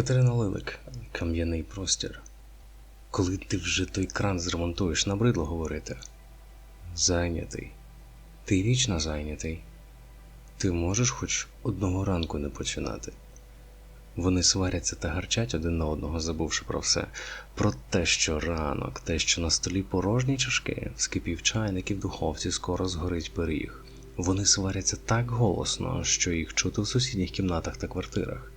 Катерина Лилик, кам'яний простір. Коли ти вже той кран зремонтуєш, набридло говорити. Зайнятий. Ти вічно зайнятий. Ти можеш хоч одного ранку не починати. Вони сваряться та гарчать один на одного, забувши про все. Про те, що ранок, те, що на столі порожні чашки, скипів чайник і в духовці скоро згорить пиріг. Вони сваряться так голосно, що їх чути в сусідніх кімнатах та квартирах.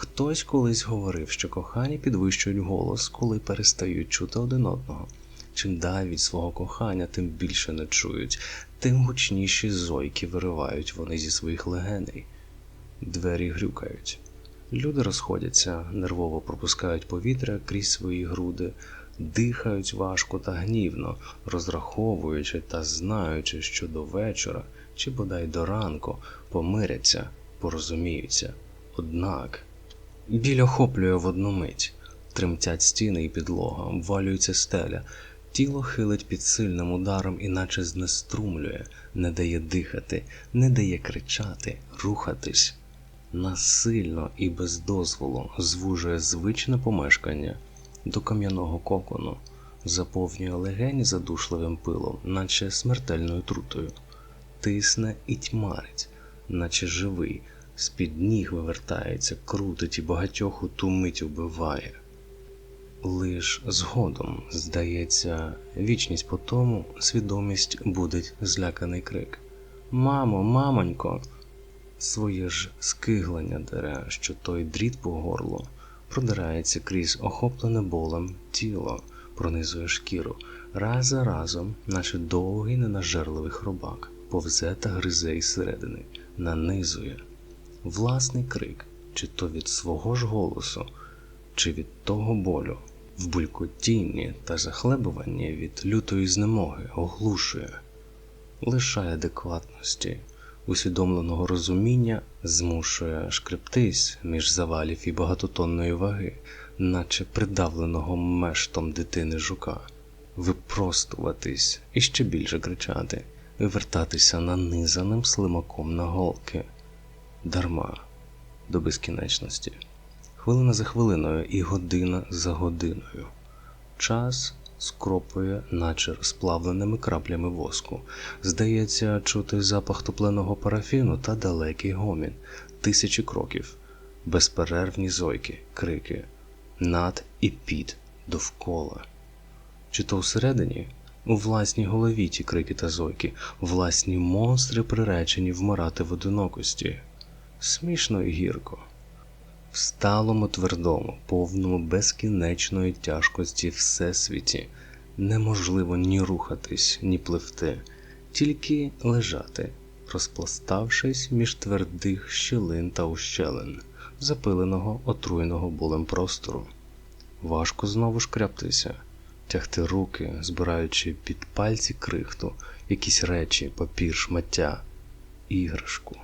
Хтось колись говорив, що кохані підвищують голос, коли перестають чути один одного. Чим далі від свого кохання, тим більше не чують, тим гучніші зойки виривають вони зі своїх легеней. Двері грюкають. Люди розходяться, нервово пропускають повітря крізь свої груди, дихають важко та гнівно, розраховуючи та знаючи, що до вечора чи бодай до ранку помиряться, порозуміються. Однак біль охоплює в одну мить, тремтять стіни і підлога, обвалюється стеля, тіло хилить під сильним ударом, іначе знеструмлює, не дає дихати, не дає кричати, рухатись. Насильно і без дозволу звужує звичне помешкання до кам'яного кокону, заповнює легені задушливим пилом, наче смертельною трутою, тисне і тьмарить, наче живий, з-під ніг вивертається, крутить і багатьох у ту мить убиває. Лиш згодом, здається, вічність по тому свідомість будить зляканий крик. Мамо, мамонько! Своє ж скиглення дере, що той дріт по горлу продирається крізь охоплене болем тіло, пронизує шкіру, раз за разом, наче довгий ненажерливий хробак, повзе та гризе із середини, нанизує. Власний крик, чи то від свого ж голосу, чи від того болю, в булькотінні та захлебуванні від лютої знемоги оглушує, лишає адекватності усвідомленого розуміння змушує шкрептись між завалів і багатотонної ваги, наче придавленого мештом дитини жука, випростуватись і ще більше кричати, вивертатися нанизаним слимаком на голки. Дарма до безкінечності. Хвилина за хвилиною і година за годиною. Час скропує, наче сплавленими краплями воску. Здається, чути запах топленого парафіну та далекий гомін, тисячі кроків, безперервні зойки, крики, над і під довкола. Чи то всередині, у власній голові ті крики та зойки, власні монстри приречені вмирати в одинокості. Смішно і гірко в сталому твердому, повному безкінечної тяжкості всесвіті неможливо ні рухатись, ні пливти, тільки лежати, розпластавшись між твердих щілин та ущелин, запиленого, отруєного болем простору. Важко знову шкряптися, тягти руки, збираючи під пальці крихту, якісь речі, папір, шмаття, іграшку.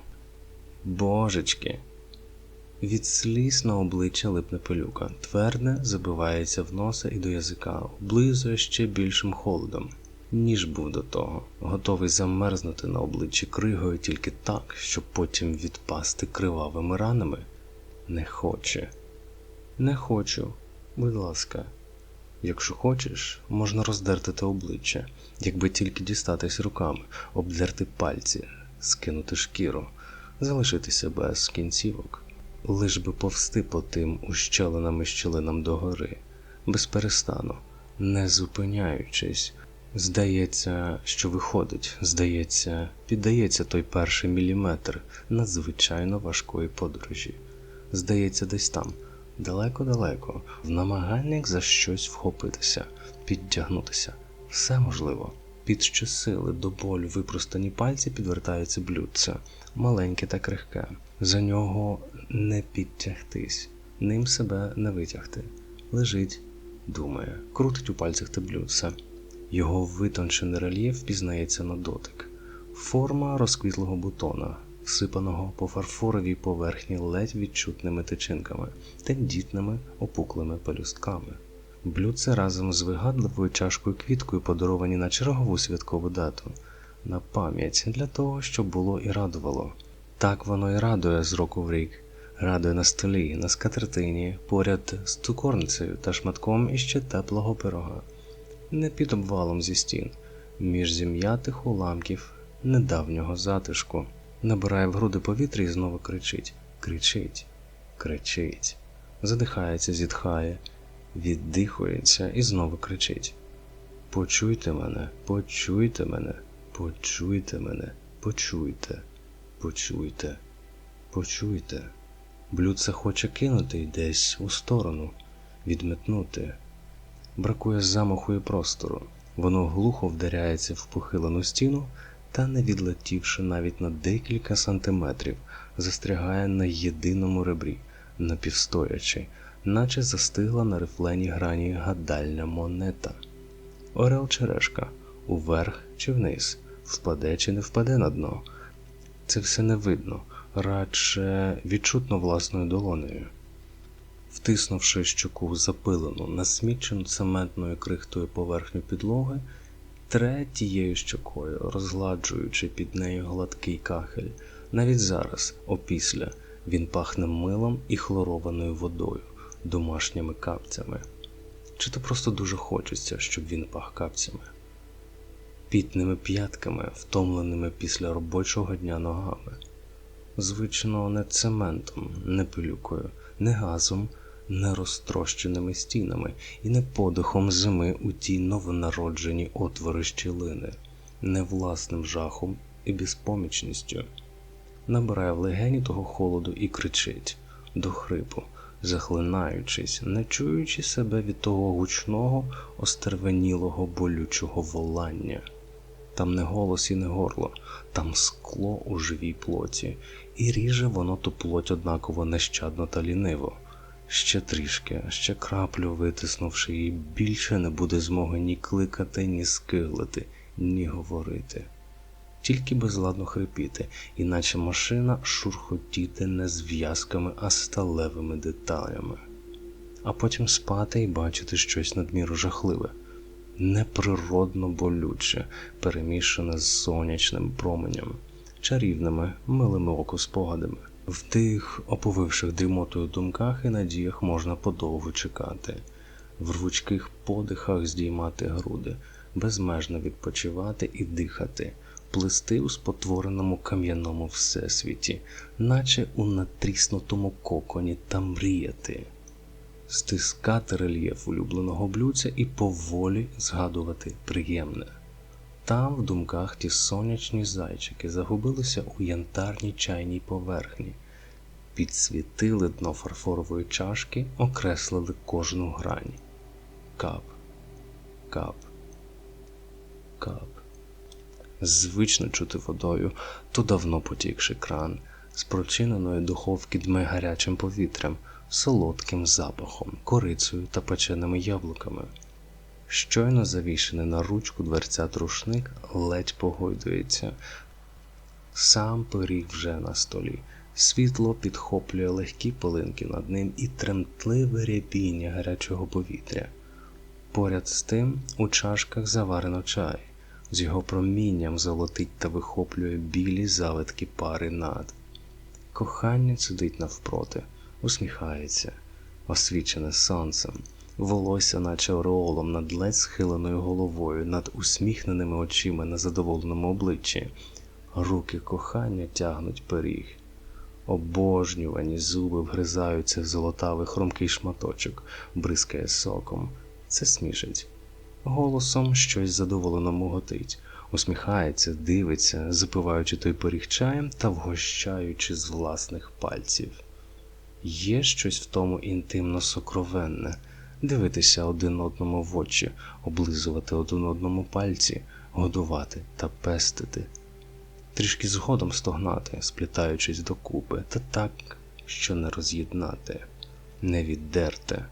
Божечки! Від сліз на обличчя липне пилюка, тверде забивається в носа і до язика, облизує ще більшим холодом, ніж був до того, готовий замерзнути на обличчі кригою тільки так, щоб потім відпасти кривавими ранами. Не хоче. Не хочу, будь ласка. Якщо хочеш, можна роздерти те обличчя, якби тільки дістатись руками, обдерти пальці, скинути шкіру, залишитися без кінцівок лиш би повсти по тим ущелинам і щілинам догори, без перестану, не зупиняючись. Здається, що виходить, здається, піддається той перший міліметр надзвичайно важкої подорожі. Здається, десь там, далеко-далеко, в намаганнях за щось вхопитися, підтягнутися. Все можливо. Під щосили до болю випростані пальці підвертаються блюдце, маленьке та крихке. За нього не підтягтись, ним себе не витягти. Лежить, думає, крутить у пальцях те блюдце. Його витончений рельєф пізнається на дотик. Форма розквітлого бутона, всипаного по фарфоровій поверхні ледь відчутними тичинками, тендітними опуклими пелюстками. Блюдце разом з вигадливою чашкою квіткою подаровані на чергову святкову дату, на пам'ять для того, щоб було і радувало. Так воно і радує з року в рік, радує на столі, на скатертині, поряд з цукорницею та шматком іще теплого пирога, не під обвалом зі стін, між зім'ятих уламків недавнього затишку, набирає в груди повітря і знову кричить, кричить, кричить, задихається, зітхає, віддихується і знову кричить. Почуйте мене, почуйте мене, почуйте мене, почуйте, почуйте, почуйте. Блюдце хоче кинути й десь у сторону, відметнути. Бракує замаху і простору. Воно глухо вдаряється в похилену стіну та, не відлетівши навіть на декілька сантиметрів, застрягає на єдиному ребрі, напівстоячи, наче застигла на рифлені грані гадальна монета. Орел черешка уверх чи вниз, впаде чи не впаде на дно. Це все не видно, радше відчутно власною долонею. Втиснувши щоку запилену, насмічену цементною крихтою поверхню підлоги, тре тією щокою, розгладжуючи під нею гладкий кахель. Навіть зараз, опісля, він пахне милом і хлорованою водою, домашніми капцями. Чи то просто дуже хочеться, щоб він пах капцями, пітними п'ятками, втомленими після робочого дня ногами. Звично, не цементом, не пилюкою, не газом, не розтрощеними стінами і не подихом зими у ті новонароджені отвори щілини, не власним жахом і безпомічністю. Набирає в легені того холоду і кричить до хрипу, захлинаючись, не чуючи себе від того гучного, остервенілого болючого волання. Там не голос і не горло, там скло у живій плоті, і ріже воно ту плоть однаково нещадно та ліниво. Ще трішки, ще краплю витиснувши її, більше не буде змоги ні кликати, ні скиглити, ні говорити. Тільки безладно хрипіти, іначе машина шурхотіти не зв'язками, а сталевими деталями, а потім спати і бачити щось надміру жахливе, неприродно болюче, перемішане з сонячним променем, чарівними, милими оку спогадами. В тих оповивших дрімотою думках і надіях можна подовго чекати, в рвучких подихах здіймати груди, безмежно відпочивати і дихати, плисти у спотвореному кам'яному всесвіті, наче у натріснутому коконі та мріяти, стискати рельєф улюбленого блюдця і поволі згадувати приємне. Там в думках ті сонячні зайчики загубилися у янтарній чайній поверхні, підсвітили дно фарфорової чашки, окреслили кожну грань. Кап, кап, кап. Звично чути водою, то давно потікши кран, з прочиненої духовки дме гарячим повітрям, солодким запахом, корицею та печеними яблуками. Щойно завішений на ручку дверцят рушник ледь погойдується. Сам пиріг вже на столі. Світло підхоплює легкі пилинки над ним і тремтливе рябіння гарячого повітря. Поряд з тим у чашках заварено чай, з його промінням золотить та вихоплює білі завитки пари над. Кохання сидить навпроти, усміхається, освічене сонцем волосся, наче ореолом над ледь схиленою головою, над усміхненими очима на задоволеному обличчі. Руки кохання тягнуть пиріг. Обожнювані зуби вгризаються в золотавий хрумкий шматочок, бризкає соком. Це смішить. Голосом щось задоволено муготить, усміхається, дивиться, запиваючи той пиріг чаєм та вгощаючи з власних пальців. Є щось в тому інтимно сокровенне, дивитися один одному в очі, облизувати один одному пальці, годувати та пестити, трішки згодом стогнати, сплітаючись докупи, та так, що не роз'єднати, не віддерти,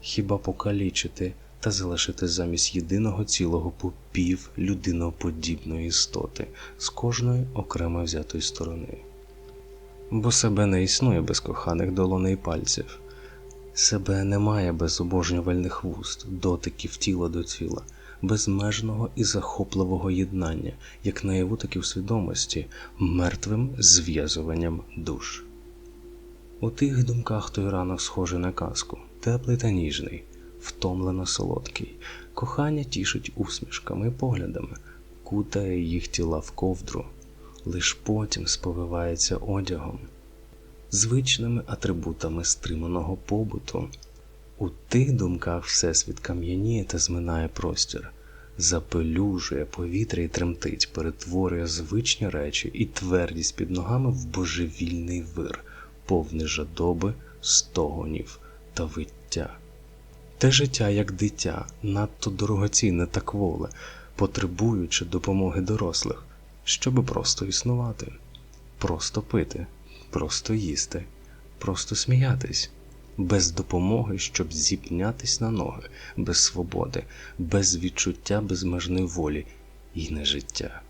хіба покалічити та залишити замість єдиного цілого попів людиноподібної істоти з кожної окремо взятої сторони. Бо себе не існує без коханих долоней пальців. Себе немає без обожнювальних вуст, дотиків тіла до тіла, безмежного і захопливого єднання, як наяву, так і в свідомості, мертвим зв'язуванням душ. У тих думках той ранок схожий на казку, теплий та ніжний, втомлено солодкий. Кохання тішить усмішками і поглядами, кутає їх тіла в ковдру, лиш потім сповивається одягом, звичними атрибутами стриманого побуту. У тих думках всесвіт кам'яніє та зминає простір, запелюжує повітря і тремтить, перетворює звичні речі і твердість під ногами в божевільний вир, повний жадоби, стогонів та виття. Те життя, як дитя, надто дорогоцінне та кволе, потребуючи допомоги дорослих, щоби просто існувати, просто пити, просто їсти, просто сміятись, без допомоги, щоб зіпнятись на ноги, без свободи, без відчуття безмежної волі і не життя.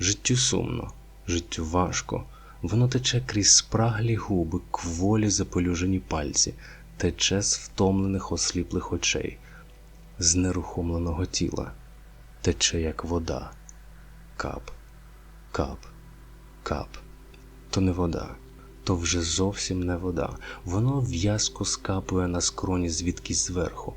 Життю сумно, життю важко, воно тече крізь спраглі губи, кволі запелюжені пальці, тече з втомлених осліплих очей, з нерухомленого тіла, тече як вода. Кап, кап, кап. То не вода, то вже зовсім не вода. Воно в'язко скапує на скроні звідкись зверху,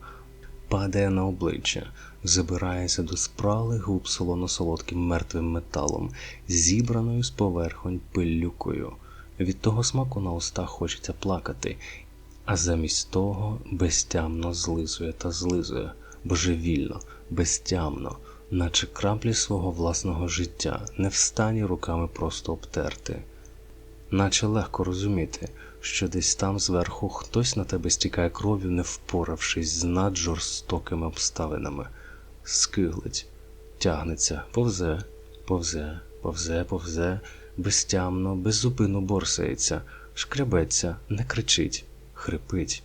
падає на обличчя, забирається до спралих губ солоно-солодким мертвим металом, зібраною з поверхонь пилюкою. Від того смаку на устах хочеться плакати, а замість того безтямно злизує та злизує, божевільно, безтямно, наче краплі свого власного життя, не встані руками просто обтерти. Наче легко розуміти, що десь там зверху хтось на тебе стікає кров'ю, не впоравшись з наджорстокими обставинами, скиглить, тягнеться, повзе, повзе, повзе, повзе, безтямно, беззупину борсається, шкребеться, не кричить, хрипить,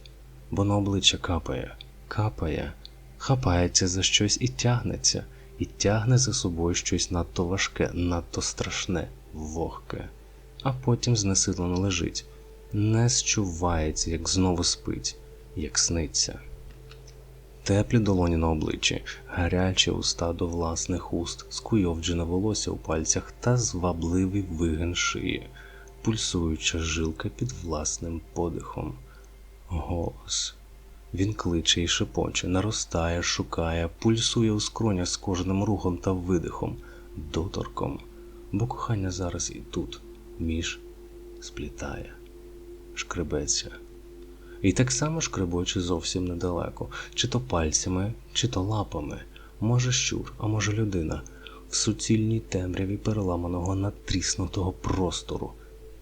бо на обличчя капає, капає, хапається за щось і тягнеться, і тягне за собою щось надто важке, надто страшне, вогке а потім знесилено лежить, не зчувається, як знову спить, як сниться. Теплі долоні на обличчі, гарячі уста до власних уст, скуйовджене волосся у пальцях та звабливий вигин шиї, пульсуюча жилка під власним подихом. Голос. Він кличе і шепоче, наростає, шукає, пульсує у скроня з кожним рухом та видихом, доторком, бо кохання зараз і тут між сплітає, шкребеться. І так само шкребоче зовсім недалеко, чи то пальцями, чи то лапами, може щур, а може людина, в суцільній темряві переламаного натріснутого простору.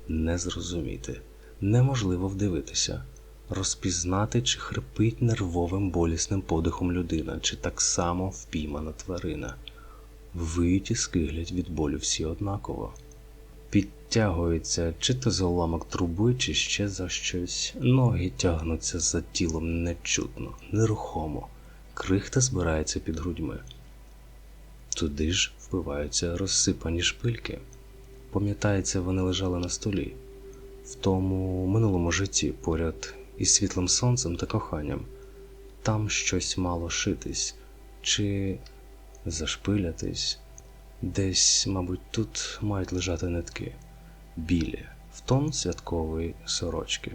Не зрозуміти, неможливо вдивитися, розпізнати, чи хрипить нервовим болісним подихом людина, чи так само впіймана тварина. Виють і скиглять від болю всі однаково підтягується чи то за уламок труби, чи ще за щось. Ноги тягнуться за тілом нечутно, нерухомо, крихта збирається під грудьми. Туди ж вбиваються розсипані шпильки. Пам'ятається, вони лежали на столі, в тому минулому житті поряд із світлим сонцем та коханням. Там щось мало шитись, чи зашпилятись. Десь, мабуть, тут мають лежати нитки, білі, в тон святкової сорочки,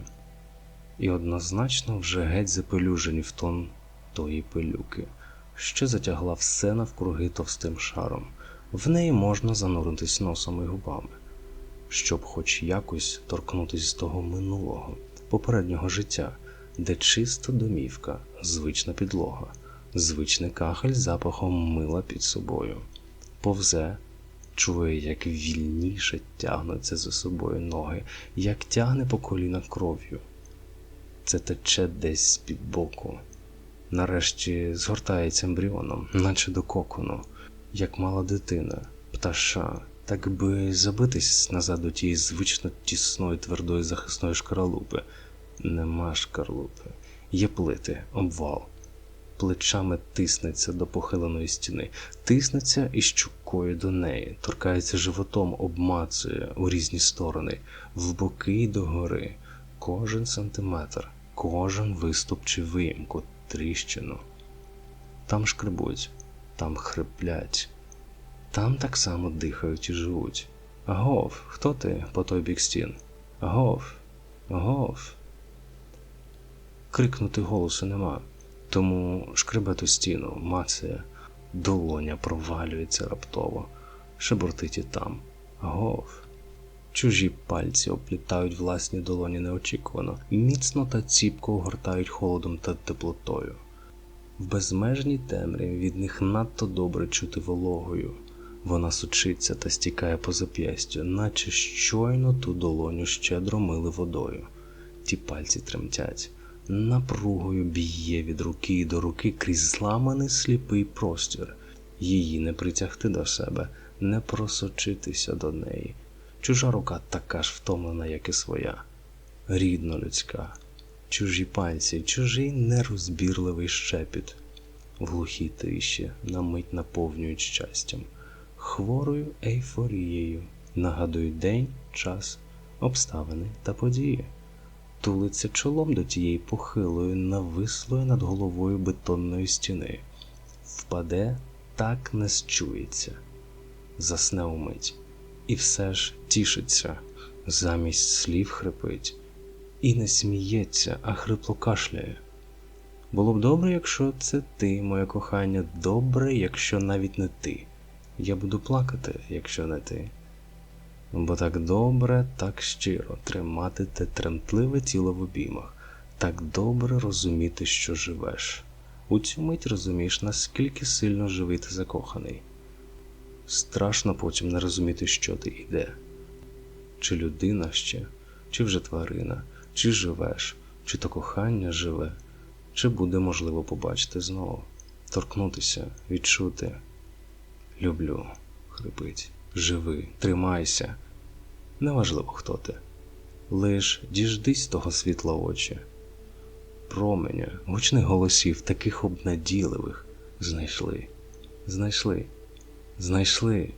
і однозначно вже геть запелюжені в тон тої пилюки, що затягла все навкруги товстим шаром. В неї можна зануритись носом і губами, щоб хоч якось торкнутися з того минулого, попереднього життя, де чиста домівка, звична підлога, звичний кахель запахом мила під собою повзе, чує, як вільніше тягнуться за собою ноги, як тягне по колінах кров'ю. Це тече десь з-під боку. Нарешті згортається ембріоном, наче до кокону, як мала дитина, пташа, так би забитись назад до тієї звично тісної твердої захисної шкаралупи. Нема шкарлупи, є плити, обвал. Плечами тиснеться до похиленої стіни, тиснеться і щукою до неї, торкається животом, обмацує у різні сторони, в боки й догори, кожен сантиметр, кожен виступ чи виїмку, тріщину. Там шкребуть, там хриплять, там так само дихають і живуть. Агов, хто ти по той бік стін? Агов, Гов. Крикнути голосу нема, тому шкребе ту стіну, мацає, долоня провалюється раптово, шебуртить і там. Гов. Чужі пальці оплітають власні долоні неочікувано, міцно та ціпко огортають холодом та теплотою. В безмежній темряві від них надто добре чути вологою. Вона сучиться та стікає по зап'ястю, наче щойно ту долоню щедро мили водою. Ті пальці тремтять, напругою б'є від руки до руки крізь зламаний сліпий простір. Її не притягти до себе, не просочитися до неї. Чужа рука така ж втомлена, як і своя, рідно людська, чужі пальці, чужий нерозбірливий щепіт, в глухій тиші на мить наповнюють щастям, хворою ейфорією, нагадують день, час, обставини та події. Тулиться чолом до тієї похилої, навислої над головою бетонної стіни, впаде, так не счується, засне умить. І все ж тішиться, замість слів хрипить, і не сміється, а хрипло кашляє. Було б добре, якщо це ти, моє кохання, добре, якщо навіть не ти. Я буду плакати, якщо не ти. Бо так добре, так щиро тримати те тремтливе тіло в обіймах, так добре розуміти, що живеш. У цю мить розумієш, наскільки сильно живий ти закоханий. Страшно потім не розуміти, що ти йде. Чи людина ще, чи вже тварина, чи живеш, чи то кохання живе, чи буде можливо побачити знову, торкнутися, відчути. Люблю, хрипить, живи, тримайся. Неважливо, хто ти. Лиш діждись того світла очі. Променя, гучних голосів, таких обнадійливих, знайшли, знайшли. Знайшли